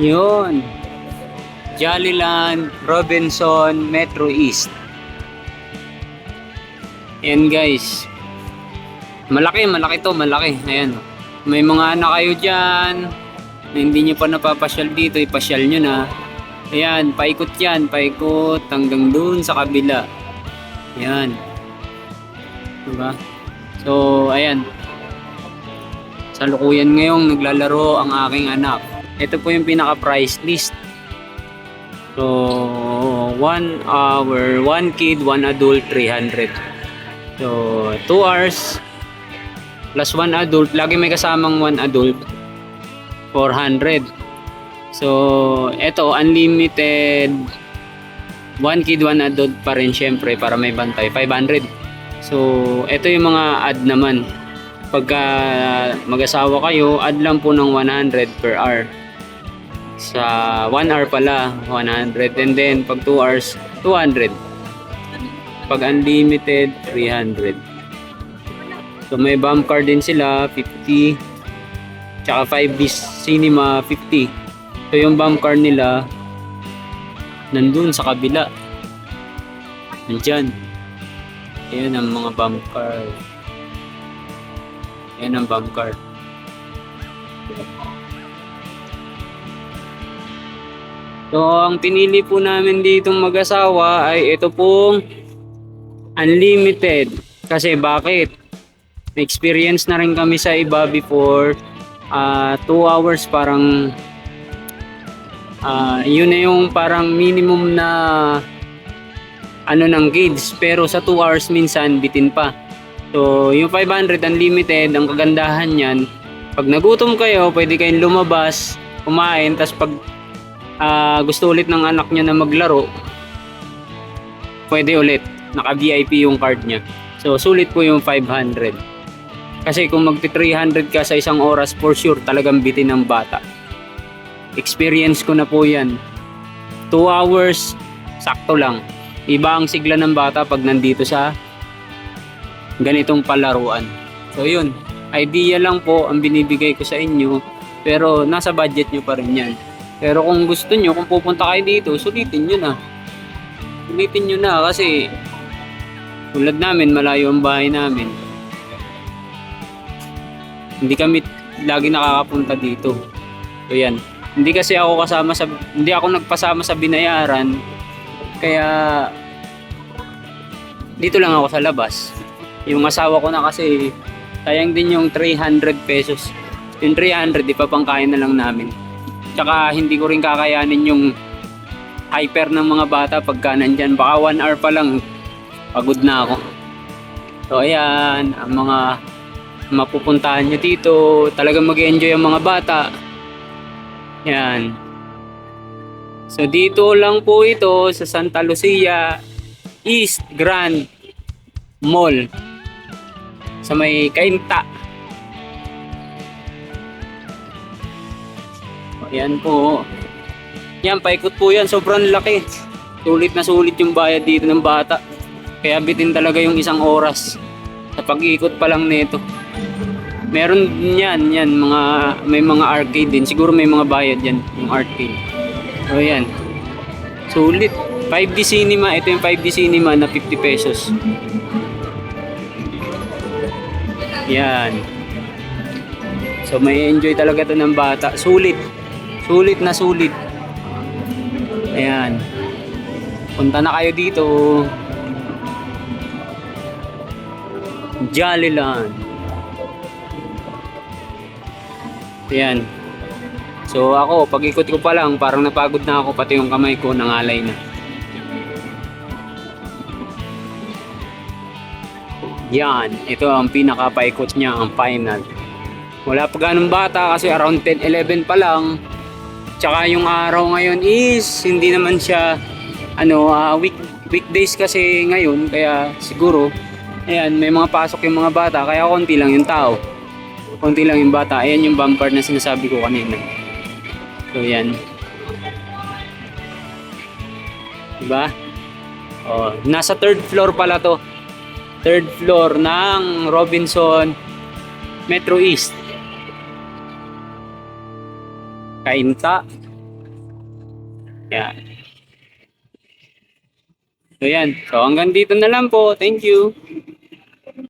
Yun. Jollyland, Robinson, Metro East. Yan guys. Malaki, malaki to, malaki. Ayan. May mga anak kayo dyan na hindi nyo pa napapasyal dito, ipasyal nyo na. Ayan, paikot yan, paikot hanggang dun sa kabila. Ayan. Diba? So, ayan. Sa lukuyan ngayong naglalaro ang aking anak. Ito po yung pinaka price list. So, one hour, one kid, one adult, 300. So, 2 hours plus one adult. Lagi may kasamang one adult, 400. So, eto, unlimited one kid, one adult pa rin syempre para may bantay, 500. So, eto yung mga ad naman. Pagka mag-asawa kayo, add lang po ng 100 per hour. Sa 1 hour pala, 100. And then, pag 2 hours, 200. Pag unlimited, 300. So, may bump car din sila, 50. Tsaka 5 bis cinema, 50. So, yung bump car nila, nandun sa kabila. Nandyan. Ayan ang mga bump car. Ayan ang bump car. So, ang pinili po namin ditong mag-asawa ay ito pong unlimited. Kasi bakit? May experience na rin kami sa iba before. 2 hours parang ah, yun na yung parang minimum na ano ng kids. Pero sa 2 hours minsan bitin pa. So, yung 500 unlimited, ang kagandahan niyan, pag nagutom kayo, pwede kayong lumabas, kumain, tapos pag ah, gusto ulit ng anak niya na maglaro, pwede ulit. Naka-VIP yung card niya. So, sulit po yung 500. Kasi kung magti-300 ka sa isang oras, for sure, talagang bitin ng bata. Experience ko na po yan. 2 hours, sakto lang. Iba ang sigla ng bata pag nandito sa ganitong palaruan. So yun, idea lang po ang binibigay ko sa inyo, pero nasa budget nyo pa rin yan. Pero kung gusto nyo, kung pupunta kayo dito, sulitin nyo na. Sulitin nyo na kasi tulad namin, malayo ang bahay namin. Hindi kami lagi nakakapunta dito. So yan. Hindi kasi ako kasama sa hindi ako nagpasama sa binayaran. Kaya dito lang ako sa labas. Yung asawa ko na kasi sayang din yung 300 pesos. Yung 300 ipapangkain na lang namin. Tsaka hindi ko rin kakayanin yung hyper ng mga bata pagka nandyan. Baka 1 hour pa lang pagod na ako. So ayan, ang mga mapupuntahan nyo dito, talagang mag enjoy ang mga bata. Yan. So dito lang po ito sa Santa Lucia East Grand Mall sa may Kainta. Ayan po. Yan, paikot po yan. Sobrang laki. Sulit na sulit yung bayad dito ng bata. Kaya bitin talaga yung isang oras sa pag-ikot pa lang nito. Meron yan, yan, mga, may mga arcade din. Siguro may mga bayad yan, yung arcade. So, yan. Sulit. 5D cinema, ito yung 5D cinema na 50 pesos. Yan. So, may enjoy talaga to ng bata. Sulit. Sulit na sulit. Ayan. Punta na kayo dito. Jollyland. Ayan. So ako, pag ikot ko pa lang, parang napagod na ako, pati yung kamay ko nangalay na. Yan, ito ang pinaka-paikot niya, ang final. Wala pa ganun bata kasi around 10-11 pa lang. Tsaka yung araw ngayon is hindi naman siya ano, ah, week, weekdays kasi ngayon kaya siguro ayan, may mga pasok yung mga bata kaya konti lang yung tao. Konti lang yung bata. Ayan yung bumper na sinasabi ko kanina. So, yan. Diba? Oh, nasa third floor pala to. Third floor ng Robinson Metro East kainta. Yan. So yan. So hanggang dito na lang po. Thank you.